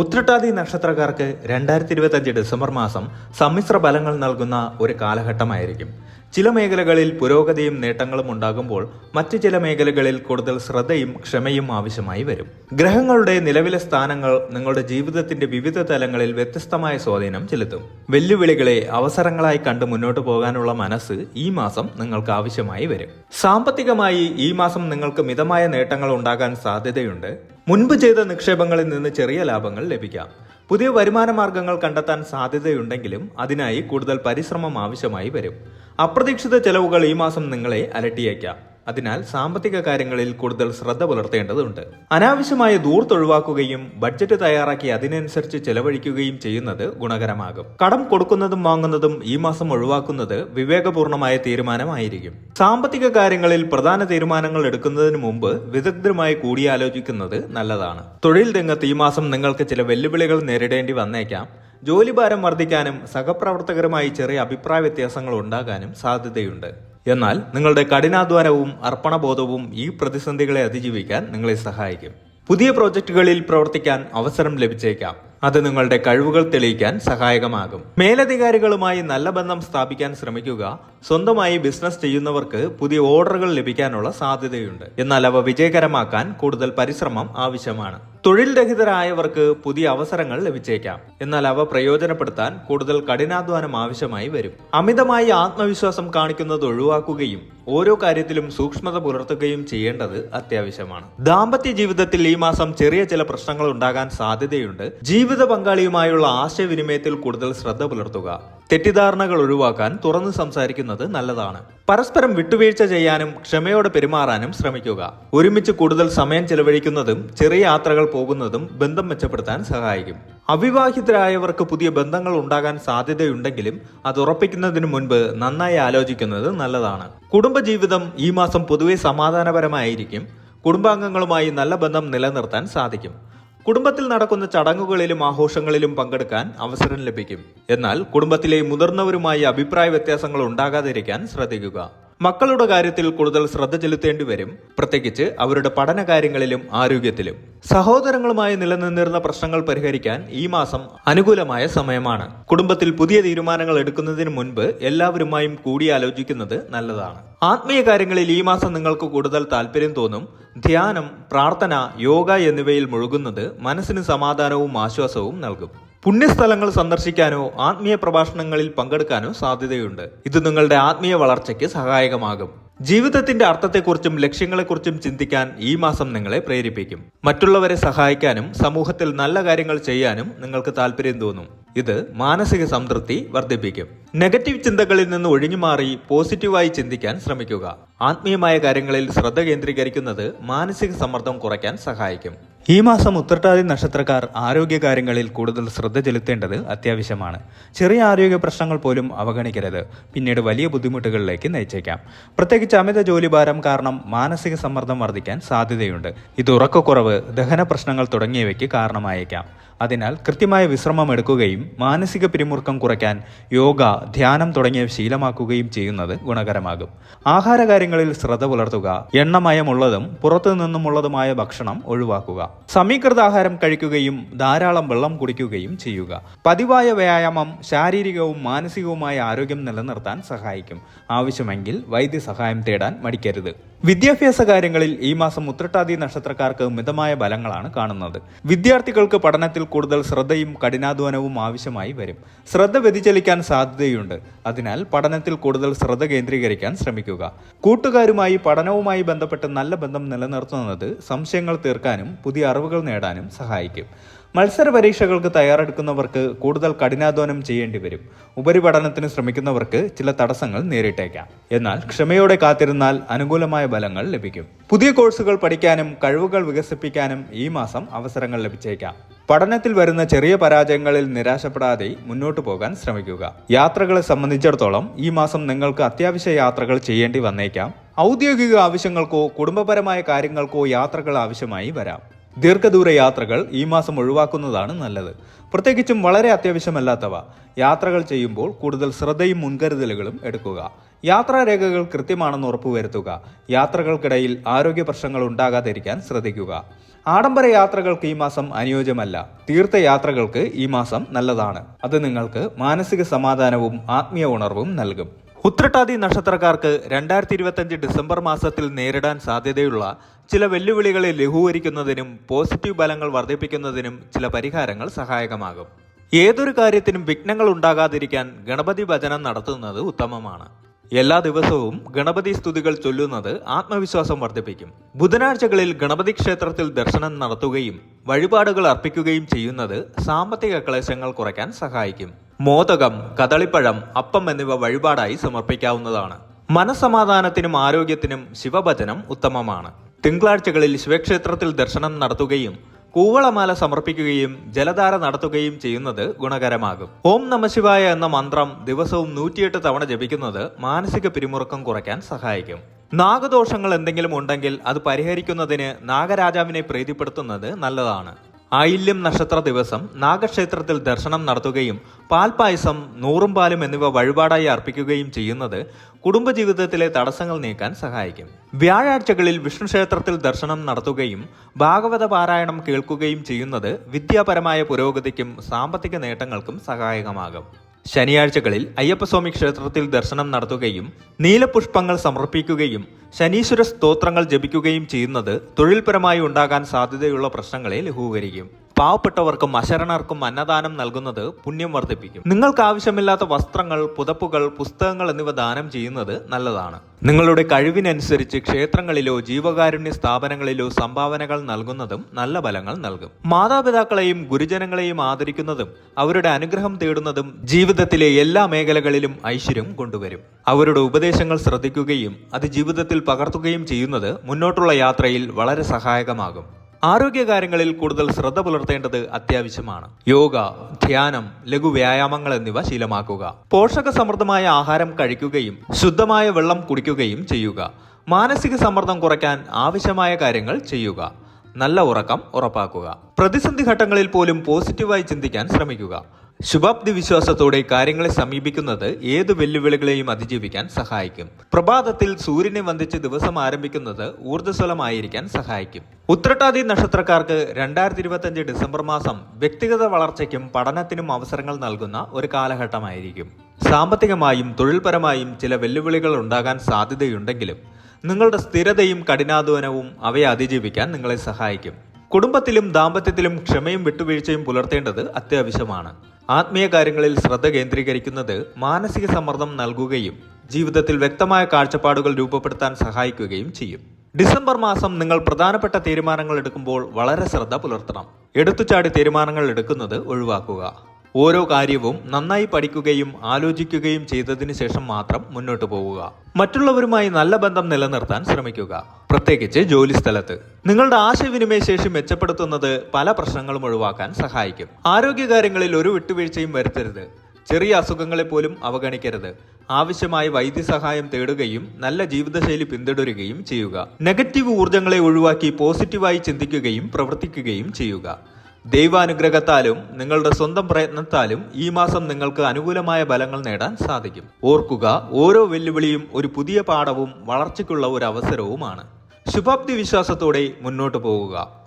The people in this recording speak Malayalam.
ഉത്രട്ടാതി നക്ഷത്രക്കാർക്ക് രണ്ടായിരത്തി ഇരുപത്തഞ്ച് ഡിസംബർ മാസം സമ്മിശ്ര ഫലങ്ങൾ നൽകുന്ന ഒരു കാലഘട്ടമായിരിക്കും. ചില മേഖലകളിൽ പുരോഗതിയും നേട്ടങ്ങളും ഉണ്ടാകുമ്പോൾ മറ്റു ചില മേഖലകളിൽ കൂടുതൽ ശ്രദ്ധയും ക്ഷമയും ആവശ്യമായി വരും. ഗ്രഹങ്ങളുടെ നിലവിലെ സ്ഥാനങ്ങൾ നിങ്ങളുടെ ജീവിതത്തിന്റെ വിവിധ തലങ്ങളിൽ വ്യത്യസ്തമായ സ്വാധീനം ചെലുത്തും. വെല്ലുവിളികളെ അവസരങ്ങളായി കണ്ട് മുന്നോട്ട് പോകാനുള്ള മനസ്സ് ഈ മാസം നിങ്ങൾക്ക് ആവശ്യമായി വരും. സാമ്പത്തികമായി ഈ മാസം നിങ്ങൾക്ക് മിതമായ നേട്ടങ്ങൾ ഉണ്ടാകാൻ സാധ്യതയുണ്ട്. മുൻപ് ചെയ്ത നിക്ഷേപങ്ങളിൽ നിന്ന് ചെറിയ ലാഭങ്ങൾ ലഭിക്കാം. പുതിയ വരുമാന മാർഗങ്ങൾ കണ്ടെത്താൻ സാധ്യതയുണ്ടെങ്കിലും അതിനായി കൂടുതൽ പരിശ്രമം ആവശ്യമായി വരും. അപ്രതീക്ഷിത ചെലവുകൾ ഈ മാസം നിങ്ങളെ അലട്ടിയേക്കാം. അതിനാൽ സാമ്പത്തിക കാര്യങ്ങളിൽ കൂടുതൽ ശ്രദ്ധ പുലർത്തേണ്ടതുണ്ട്. അനാവശ്യമായ ദൂർത്തൊഴിവാക്കുകയും ബഡ്ജറ്റ് തയ്യാറാക്കി അതിനനുസരിച്ച് ചെലവഴിക്കുകയും ചെയ്യുന്നത് ഗുണകരമാകും. കടം കൊടുക്കുന്നതും വാങ്ങുന്നതും ഈ മാസം ഒഴിവാക്കുന്നത് വിവേകപൂർണമായ തീരുമാനമായിരിക്കും. സാമ്പത്തിക കാര്യങ്ങളിൽ പ്രധാന തീരുമാനങ്ങൾ എടുക്കുന്നതിന് മുമ്പ് വിദഗ്ധരുമായി കൂടിയാലോചിക്കുന്നത് നല്ലതാണ്. തൊഴിൽ രംഗത്ത് ഈ മാസം നിങ്ങൾക്ക് ചില വെല്ലുവിളികൾ നേരിടേണ്ടി വന്നേക്കാം. ജോലിഭാരം വർദ്ധിക്കാനും സഹപ്രവർത്തകരുമായി ചെറിയ അഭിപ്രായ വ്യത്യാസങ്ങൾ ഉണ്ടാകാനും സാധ്യതയുണ്ട്. എന്നാൽ നിങ്ങളുടെ കഠിനാധ്വാനവും അർപ്പണബോധവും ഈ പ്രതിസന്ധികളെ അതിജീവിക്കാൻ നിങ്ങളെ സഹായിക്കും. പുതിയ പ്രോജക്റ്റുകളിൽ പ്രവർത്തിക്കാൻ അവസരം ലഭിച്ചേക്കാം. അത് നിങ്ങളുടെ കഴിവുകൾ തെളിയിക്കാൻ സഹായകമാകും. മേലധികാരികളുമായി നല്ല ബന്ധം സ്ഥാപിക്കാൻ ശ്രമിക്കുക സ്വന്തമായി ബിസിനസ് ചെയ്യുന്നവർക്ക് പുതിയ ഓർഡറുകൾ ലഭിക്കാനുള്ള സാധ്യതയുണ്ട്. എന്നാൽ അവ വിജയകരമാക്കാൻ കൂടുതൽ പരിശ്രമം ആവശ്യമാണ്. തൊഴിൽ രഹിതരായവർക്ക് പുതിയ അവസരങ്ങൾ ലഭിച്ചേക്കാം. എന്നാൽ അവ പ്രയോജനപ്പെടുത്താൻ കൂടുതൽ കഠിനാധ്വാനം ആവശ്യമായി വരും. അമിതമായി ആത്മവിശ്വാസം കാണിക്കുന്നത് ഒഴിവാക്കുകയും ഓരോ കാര്യത്തിലും സൂക്ഷ്മത പുലർത്തുകയും ചെയ്യേണ്ടത് അത്യാവശ്യമാണ്. ദാമ്പത്യ ജീവിതത്തിൽ ഈ മാസം ചെറിയ ചില പ്രശ്നങ്ങൾ ഉണ്ടാകാൻ സാധ്യതയുണ്ട്. ജീവിത പങ്കാളിയുമായുള്ള ആശയവിനിമയത്തിൽ കൂടുതൽ ശ്രദ്ധ പുലർത്തുക. തെറ്റിദ്ധാരണകൾ ഒഴിവാക്കാൻ തുറന്നു സംസാരിക്കുന്നത് നല്ലതാണ്. പരസ്പരം വിട്ടുവീഴ്ച ചെയ്യാനും ക്ഷമയോടെ പെരുമാറാനും ശ്രമിക്കുക. ഒരുമിച്ച് കൂടുതൽ സമയം ചെലവഴിക്കുന്നതും ചെറിയ യാത്രകൾ പോകുന്നതും ബന്ധം മെച്ചപ്പെടുത്താൻ സഹായിക്കും. അവിവാഹിതരായവർക്ക് പുതിയ ബന്ധങ്ങൾ ഉണ്ടാകാൻ സാധ്യതയുണ്ടെങ്കിലും അത് ഉറപ്പിക്കുന്നതിന് മുൻപ് നന്നായി ആലോചിക്കുന്നത് നല്ലതാണ്. കുടുംബജീവിതം ഈ മാസം പൊതുവെ സമാധാനപരമായിരിക്കും. കുടുംബാംഗങ്ങളുമായി നല്ല ബന്ധം നിലനിർത്താൻ സാധിക്കും. കുടുംബത്തിൽ നടക്കുന്ന ചടങ്ങുകളിലും ആഘോഷങ്ങളിലും പങ്കെടുക്കാൻ അവസരം ലഭിക്കും. എന്നാൽ കുടുംബത്തിലെ മുതിർന്നവരുമായി അഭിപ്രായ വ്യത്യാസങ്ങൾ ഉണ്ടാകാതിരിക്കാൻ ശ്രദ്ധിക്കുക. മക്കളുടെ കാര്യത്തിൽ കൂടുതൽ ശ്രദ്ധ ചെലുത്തേണ്ടി വരും. പ്രത്യേകിച്ച് അവരുടെ പഠന കാര്യങ്ങളിലും ആരോഗ്യത്തിലും. സഹോദരങ്ങളുമായി നിലനിന്നിരുന്ന പ്രശ്നങ്ങൾ പരിഹരിക്കാൻ ഈ മാസം അനുകൂലമായ സമയമാണ്. കുടുംബത്തിൽ പുതിയ തീരുമാനങ്ങൾ എടുക്കുന്നതിന് മുൻപ് എല്ലാവരുമായും കൂടിയാലോചിക്കുന്നത് നല്ലതാണ്. ആത്മീയ കാര്യങ്ങളിൽ ഈ മാസം നിങ്ങൾക്ക് കൂടുതൽ താല്പര്യം തോന്നും. ധ്യാനം പ്രാർത്ഥന യോഗ എന്നിവയിൽ മുഴുകുന്നത് മനസ്സിന് സമാധാനവും ആശ്വാസവും നൽകും. പുണ്യസ്ഥലങ്ങൾ സന്ദർശിക്കാനോ ആത്മീയ പ്രഭാഷണങ്ങളിൽ പങ്കെടുക്കാനോ സാധ്യതയുണ്ട്. ഇത് നിങ്ങളുടെ ആത്മീയ വളർച്ചയ്ക്ക് സഹായകമാകും. ജീവിതത്തിന്റെ അർത്ഥത്തെക്കുറിച്ചും ലക്ഷ്യങ്ങളെക്കുറിച്ചും ചിന്തിക്കാൻ ഈ മാസം നിങ്ങളെ പ്രേരിപ്പിക്കും. മറ്റുള്ളവരെ സഹായിക്കാനും സമൂഹത്തിൽ നല്ല കാര്യങ്ങൾ ചെയ്യാനും നിങ്ങൾക്ക് താല്പര്യം തോന്നും. ഇത് മാനസിക സംതൃപ്തി വർദ്ധിപ്പിക്കും. നെഗറ്റീവ് ചിന്തകളിൽ നിന്ന് ഒഴിഞ്ഞുമാറി പോസിറ്റീവായി ചിന്തിക്കാൻ ശ്രമിക്കുക. ആത്മീയമായ കാര്യങ്ങളിൽ ശ്രദ്ധ കേന്ദ്രീകരിക്കുന്നത് മാനസിക സമ്മർദ്ദം കുറയ്ക്കാൻ സഹായിക്കും. ഈ മാസം ഉത്രട്ടാതി നക്ഷത്രക്കാർ ആരോഗ്യകാര്യങ്ങളിൽ കൂടുതൽ ശ്രദ്ധ ചെലുത്തേണ്ടത് അത്യാവശ്യമാണ്. ചെറിയ ആരോഗ്യ പ്രശ്നങ്ങൾ പോലും അവഗണിക്കരുത്. പിന്നീട് വലിയ ബുദ്ധിമുട്ടുകളിലേക്ക് നയിച്ചേക്കാം. പ്രത്യേകിച്ച് അമിത ജോലിഭാരം കാരണം മാനസിക സമ്മർദ്ദം വർദ്ധിക്കാൻ സാധ്യതയുണ്ട്. ഇത് ഉറക്കക്കുറവ് ദഹന പ്രശ്നങ്ങൾ തുടങ്ങിയവയ്ക്ക് കാരണമായേക്കാം. അതിനാൽ കൃത്യമായ വിശ്രമം എടുക്കുകയും മാനസിക പിരിമുറുക്കം കുറയ്ക്കാൻ യോഗ ധ്യാനം തുടങ്ങിയ ശീലമാക്കുകയും ചെയ്യുന്നത് ഗുണകരമാകും. ആഹാരകാര്യങ്ങളിൽ ശ്രദ്ധ പുലർത്തുക എണ്ണമയമുള്ളതും പുറത്തു നിന്നുമുള്ളതുമായ ഭക്ഷണം ഒഴിവാക്കുക സമീകൃത ആഹാരം കഴിക്കുകയും ധാരാളം വെള്ളം കുടിക്കുകയും ചെയ്യുക. പതിവായ വ്യായാമം ശാരീരികവും മാനസികവുമായ ആരോഗ്യം നിലനിർത്താൻ സഹായിക്കും. ആവശ്യമെങ്കിൽ വൈദ്യസഹായം തേടാൻ മടിക്കരുത്. വിദ്യാഭ്യാസ കാര്യങ്ങളിൽ ഈ മാസം ഉത്രട്ടാതി നക്ഷത്രക്കാർക്ക് മിതമായ ബലങ്ങളാണ് കാണുന്നത്. വിദ്യാർത്ഥികൾക്ക് പഠനത്തിൽ കൂടുതൽ ശ്രദ്ധയും കഠിനാധ്വാനവും ആവശ്യമായി വരും. ശ്രദ്ധ വ്യതിചലിക്കാൻ സാധ്യതയുണ്ട്. അതിനാൽ പഠനത്തിൽ കൂടുതൽ ശ്രദ്ധ കേന്ദ്രീകരിക്കാൻ ശ്രമിക്കുക. കൂട്ടുകാരുമായി പഠനവുമായി ബന്ധപ്പെട്ട് നല്ല ബന്ധം നിലനിർത്തുന്നത് സംശയങ്ങൾ തീർക്കാനും പുതിയ അറിവുകൾ നേടാനും സഹായിക്കും. മത്സര പരീക്ഷകൾക്ക് തയ്യാറെടുക്കുന്നവർക്ക് കൂടുതൽ കഠിനാധ്വാനം ചെയ്യേണ്ടി വരും. ഉപരിപഠനത്തിന് ശ്രമിക്കുന്നവർക്ക് ചില തടസ്സങ്ങൾ നേരിട്ടേക്കാം. എന്നാൽ ക്ഷമയോടെ കാത്തിരുന്നാൽ അനുകൂലമായ ഫലങ്ങൾ ലഭിക്കും. പുതിയ കോഴ്സുകൾ പഠിക്കാനും കഴിവുകൾ വികസിപ്പിക്കാനും ഈ മാസം അവസരങ്ങൾ ലഭിച്ചേക്കാം. പഠനത്തിൽ വരുന്ന ചെറിയ പരാജയങ്ങളിൽ നിരാശപ്പെടാതെ മുന്നോട്ട് പോകാൻ ശ്രമിക്കുക. യാത്രകളെ സംബന്ധിച്ചിടത്തോളം ഈ മാസം നിങ്ങൾക്ക് അത്യാവശ്യ യാത്രകൾ ചെയ്യേണ്ടി വന്നേക്കാം. ഔദ്യോഗിക ആവശ്യങ്ങൾക്കോ കുടുംബപരമായ കാര്യങ്ങൾക്കോ യാത്രകൾ ആവശ്യമായി വരാം. ദീർഘദൂര യാത്രകൾ ഈ മാസം ഒഴിവാക്കുന്നതാണ് നല്ലത്. പ്രത്യേകിച്ചും വളരെ അത്യാവശ്യമല്ലാത്തവ. യാത്രകൾ ചെയ്യുമ്പോൾ കൂടുതൽ ശ്രദ്ധയും മുൻകരുതലുകളും എടുക്കുക. യാത്രാരേഖകൾ കൃത്യമാണെന്ന് ഉറപ്പുവരുത്തുക. യാത്രകൾക്കിടയിൽ ആരോഗ്യ പ്രശ്നങ്ങൾ ഉണ്ടാകാതിരിക്കാൻ ശ്രദ്ധിക്കുക. ആഡംബര യാത്രകൾക്ക് ഈ മാസം അനുയോജ്യമല്ല. തീർത്ഥയാത്രകൾക്ക് ഈ മാസം നല്ലതാണ്. അത് നിങ്ങൾക്ക് മാനസിക സമാധാനവും ആത്മീയ ഉണർവും നൽകും. ഉത്രട്ടാതി നക്ഷത്രക്കാർക്ക് രണ്ടായിരത്തി ഇരുപത്തഞ്ച് ഡിസംബർ മാസത്തിൽ നേരിടാൻ സാധ്യതയുള്ള ചില വെല്ലുവിളികളെ ലഘൂകരിക്കുന്നതിനും പോസിറ്റീവ് ഫലങ്ങൾ വർദ്ധിപ്പിക്കുന്നതിനും ചില പരിഹാരങ്ങൾ സഹായകമാകും. ഏതൊരു കാര്യത്തിനും വിഘ്നങ്ങൾ ഉണ്ടാകാതിരിക്കാൻ ഗണപതി ഭജനം നടത്തുന്നത് ഉത്തമമാണ്. എല്ലാ ദിവസവും ഗണപതി സ്തുതികൾ ചൊല്ലുന്നത് ആത്മവിശ്വാസം വർദ്ധിപ്പിക്കും. ബുധനാഴ്ചകളിൽ ഗണപതി ക്ഷേത്രത്തിൽ ദർശനം നടത്തുകയും വഴിപാടുകൾ അർപ്പിക്കുകയും ചെയ്യുന്നത് സാമ്പത്തിക ക്ലേശങ്ങൾ കുറയ്ക്കാൻ സഹായിക്കും. മോദകം കദളിപ്പഴം അപ്പം എന്നിവ വഴിപാടായി സമർപ്പിക്കാവുന്നതാണ്. മനസമാധാനത്തിനും ആരോഗ്യത്തിനും ശിവഭജനം ഉത്തമമാണ്. തിങ്കളാഴ്ചകളിൽ ശിവക്ഷേത്രത്തിൽ ദർശനം നടത്തുകയും കൂവളമാല സമർപ്പിക്കുകയും ജലധാര നടത്തുകയും ചെയ്യുന്നത് ഗുണകരമാകും. ഓം നമശിവായ എന്ന മന്ത്രം ദിവസവും നൂറ്റിയെട്ട് തവണ ജപിക്കുന്നത് മാനസിക പിരിമുറുക്കം കുറയ്ക്കാൻ സഹായിക്കും. നാഗദോഷങ്ങൾ എന്തെങ്കിലും ഉണ്ടെങ്കിൽ അത് പരിഹരിക്കുന്നതിന് നാഗരാജാവിനെ പ്രീതിപ്പെടുത്തുന്നത് നല്ലതാണ്. ആയില്യം നക്ഷത്ര ദിവസം നാഗക്ഷേത്രത്തിൽ ദർശനം നടത്തുകയും പാൽപായസം നൂറും പാലും എന്നിവ വഴിപാടായി അർപ്പിക്കുകയും ചെയ്യുന്നത് കുടുംബജീവിതത്തിലെ തടസ്സങ്ങൾ നീക്കാൻ സഹായിക്കും. വ്യാഴാഴ്ചകളിൽ വിഷ്ണു ക്ഷേത്രത്തിൽ ദർശനം നടത്തുകയും ഭാഗവത പാരായണം കേൾക്കുകയും ചെയ്യുന്നത് വിദ്യാപരമായ പുരോഗതിക്കും സാമ്പത്തിക നേട്ടങ്ങൾക്കും സഹായകമാകും. ശനിയാഴ്ചകളിൽ അയ്യപ്പസ്വാമി ക്ഷേത്രത്തിൽ ദർശനം നടത്തുകയും നീലപുഷ്പങ്ങൾ സമർപ്പിക്കുകയും ശനീശ്വര സ്തോത്രങ്ങൾ ജപിക്കുകയും ചെയ്യുന്നത് തൊഴിൽപരമായി ഉണ്ടാകാൻ സാധ്യതയുള്ള പ്രശ്നങ്ങളെ ലഘൂകരിക്കും. പാവപ്പെട്ടവർക്കും അശരണർക്കും അന്നദാനം നൽകുന്നത് പുണ്യം വർദ്ധിപ്പിക്കും. നിങ്ങൾക്ക് ആവശ്യമില്ലാത്ത വസ്ത്രങ്ങൾ പുതപ്പുകൾ പുസ്തകങ്ങൾ എന്നിവ ദാനം ചെയ്യുന്നത് നല്ലതാണ്. നിങ്ങളുടെ കഴിവിനനുസരിച്ച് ക്ഷേത്രങ്ങളിലോ ജീവകാരുണ്യ സ്ഥാപനങ്ങളിലോ സംഭാവനകൾ നൽകുന്നതും നല്ല ഫലങ്ങൾ നൽകും. മാതാപിതാക്കളെയും ഗുരുജനങ്ങളെയും ആദരിക്കുന്നതും അവരുടെ അനുഗ്രഹം തേടുന്നതും ജീവിതത്തിലെ എല്ലാ മേഖലകളിലും ഐശ്വര്യം കൊണ്ടുവരും. അവരുടെ ഉപദേശങ്ങൾ ശ്രദ്ധിക്കുകയും അത് ജീവിതത്തിൽ പകർത്തുകയും ചെയ്യുന്നത് മുന്നോട്ടുള്ള യാത്രയിൽ വളരെ സഹായകമാകും. ആരോഗ്യകാര്യങ്ങളിൽ കൂടുതൽ ശ്രദ്ധ പുലർത്തേണ്ടത് അത്യാവശ്യമാണ്. യോഗ ധ്യാനം ലഘു വ്യായാമങ്ങൾ എന്നിവ ശീലമാക്കുക. പോഷക സമൃദ്ധമായ ആഹാരം കഴിക്കുകയും ശുദ്ധമായ വെള്ളം കുടിക്കുകയും ചെയ്യുക. മാനസിക സമ്മർദ്ദം കുറയ്ക്കാൻ ആവശ്യമായ കാര്യങ്ങൾ ചെയ്യുക. നല്ല ഉറക്കം ഉറപ്പാക്കുക. പ്രതിസന്ധി ഘട്ടങ്ങളിൽ പോലും പോസിറ്റീവായി ചിന്തിക്കാൻ ശ്രമിക്കുക. ശുഭാപ്തി വിശ്വാസത്തോടെ കാര്യങ്ങളെ സമീപിക്കുന്നത് ഏത് വെല്ലുവിളികളെയും അതിജീവിക്കാൻ സഹായിക്കും. പ്രഭാതത്തിൽ സൂര്യനെ വന്ദിച്ച് ദിവസം ആരംഭിക്കുന്നത് ഊർജസ്വലമായിരിക്കാൻ സഹായിക്കും. ഉത്രട്ടാതി നക്ഷത്രക്കാർക്ക് രണ്ടായിരത്തി ഇരുപത്തിയഞ്ച് ഡിസംബർ മാസം വ്യക്തിഗത വളർച്ചയ്ക്കും പഠനത്തിനും അവസരങ്ങൾ നൽകുന്ന ഒരു കാലഘട്ടമായിരിക്കും. സാമ്പത്തികമായും തൊഴിൽപരമായും ചില വെല്ലുവിളികൾ ഉണ്ടാകാൻ സാധ്യതയുണ്ടെങ്കിലും നിങ്ങളുടെ സ്ഥിരതയും കഠിനാധ്വാനവും അവയെ അതിജീവിക്കാൻ നിങ്ങളെ സഹായിക്കും. കുടുംബത്തിലും ദാമ്പത്യത്തിലും ക്ഷമയും വിട്ടുവീഴ്ചയും പുലർത്തേണ്ടത് അത്യാവശ്യമാണ്. ആത്മീയ കാര്യങ്ങളിൽ ശ്രദ്ധ കേന്ദ്രീകരിക്കുന്നത് മാനസിക സമ്മർദ്ദം നൽകുകയും ജീവിതത്തിൽ വ്യക്തമായ കാഴ്ചപ്പാടുകൾ രൂപപ്പെടുത്താൻ സഹായിക്കുകയും ചെയ്യും. ഡിസംബർ മാസം നിങ്ങൾ പ്രധാനപ്പെട്ട തീരുമാനങ്ങൾ എടുക്കുമ്പോൾ വളരെ ശ്രദ്ധ പുലർത്തണം. എടുത്തുചാടി തീരുമാനങ്ങൾ എടുക്കുന്നത് ഒഴിവാക്കുക. ഓരോ കാര്യവും നന്നായി പഠിക്കുകയും ആലോചിക്കുകയും ചെയ്തതിനു ശേഷം മാത്രം മുന്നോട്ട് പോവുക. മറ്റുള്ളവരുമായി നല്ല ബന്ധം നിലനിർത്താൻ ശ്രമിക്കുക. പ്രത്യേകിച്ച് ജോലി സ്ഥലത്ത്. നിങ്ങളുടെ ആശയവിനിമയ ശേഷി മെച്ചപ്പെടുത്തുന്നത് പല പ്രശ്നങ്ങളും ഒഴിവാക്കാൻ സഹായിക്കും. ആരോഗ്യകാര്യങ്ങളിൽ ഒരു വിട്ടുവീഴ്ചയും വരുത്തരുത്. ചെറിയ അസുഖങ്ങളെ പോലും അവഗണിക്കരുത്. ആവശ്യമായ വൈദ്യസഹായം തേടുകയും നല്ല ജീവിതശൈലി പിന്തുടരുകയും ചെയ്യുക. നെഗറ്റീവ് ഊർജങ്ങളെ ഒഴിവാക്കി പോസിറ്റീവായി ചിന്തിക്കുകയും പ്രവർത്തിക്കുകയും ചെയ്യുക. ദൈവാനുഗ്രഹത്താലും നിങ്ങളുടെ സ്വന്തം പ്രയത്നത്താലും ഈ മാസം നിങ്ങൾക്ക് അനുകൂലമായ ഫലങ്ങൾ നേടാൻ സാധിക്കും. ഓർക്കുക ഓരോ വെല്ലുവിളിയും ഒരു പുതിയ പാഠവും വളർച്ചയ്ക്കുള്ള ഒരു അവസരവുമാണ്. ശുഭാപ്തി വിശ്വാസത്തോടെ മുന്നോട്ട് പോവുക